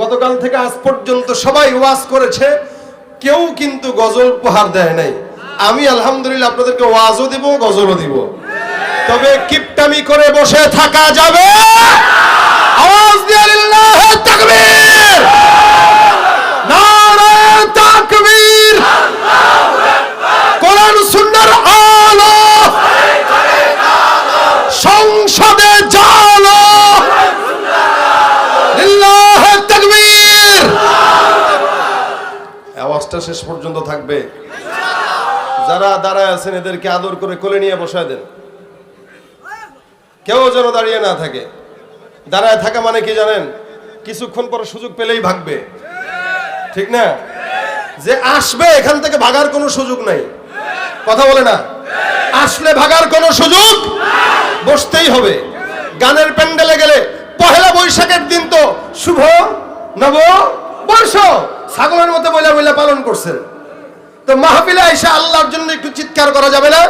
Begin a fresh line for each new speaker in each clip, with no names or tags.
গতকাল থেকে আজ পর্যন্ত সবাই ওয়াজ করেছে, কেউ কিন্তু গজল উপহার দেয় নাই। আমি আলহামদুলিল্লাহ আপনাদেরকে ওয়াজও দিব, গজলও দিব। তবে কিপটামি করে বসে থাকা যাবে। আওয়াজ দিয়ে লিল্লাহ তাকবীর। নারে তাকবীর। কোরআন সুন্নাহর আলো। সংসদে জালো লিল্লাহ তাকবীর আওয়াজটা শেষ পর্যন্ত থাকবে। যারা দাঁড়ায় আছেন, এদেরকে আদর করে কোলে নিয়ে বসায় দেন। কেউ যেন দাঁড়িয়ে না থাকে। দাঁড়ায় থাকা মানে কি জানেন? কিছুক্ষণ পরে সুযোগ পেলেই ভাগবে। ঠিক না? যে আসবে, এখান থেকে ভাগার কোনো সুযোগ নাই। কথা বলে না? আসলে ভাগার কোনো সুযোগ বসতেই হবে। গানের প্যান্ডেলে গেলে পহেলা বৈশাখের দিন তো শুভ নব বর্ষ। ছাগলের মতো বইলা বইলা পালন করছেন। তো মাহফিলে আইসা আল্লাহর জন্য একটু চিৎকার করা যাবে না?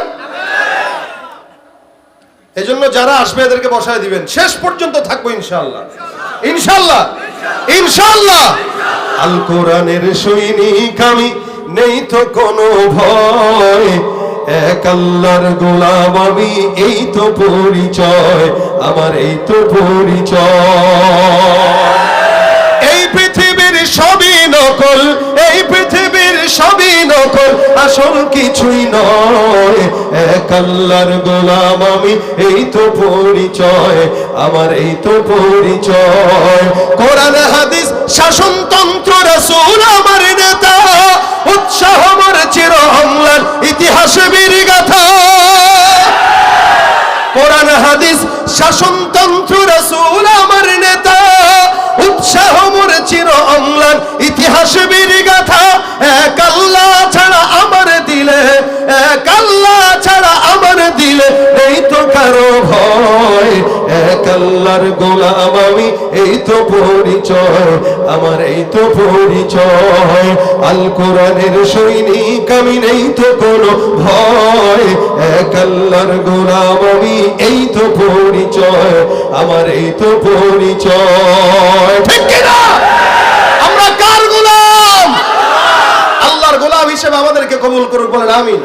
এজন্য যারা আসবে এদেরকে বসায় দিবেন। শেষ পর্যন্ত থাকব ইনশাআল্লাহ। ইনশাআল্লাহ। ইনশাআল্লাহ। আল কোরআনের সৈনিক আমি, নেই তো কোনো ভয়। এক আল্লাহর গোলাম আমি, এই তো পরিচয়, আমার এই তো পরিচয়। আসল কিছুই নয়। এক আল্লাহর গোলাম আমি, এই তো পরিচয়, আমার এই তো পরিচয়। কোরআন হাদিস, শাসনতন্ত্র রাসূল দিলে এই তো কারও ভয়। এক আল্লাহর গোলাম আমি, এই তো পরিচয়। আমার এই তো পরিচয়। আল কোরআনের সৈনিক আমি নেই তো কোনো ভয়। এক আল্লাহর গোলাম আমি, এই তো পরিচয়। আমার এই তো পরিচয়। ঠিক কিনা? আমরা কার গোলাম? আল্লাহর গোলাম হিসেবে আমাদেরকে কবুল করুক বলেন, আমিন।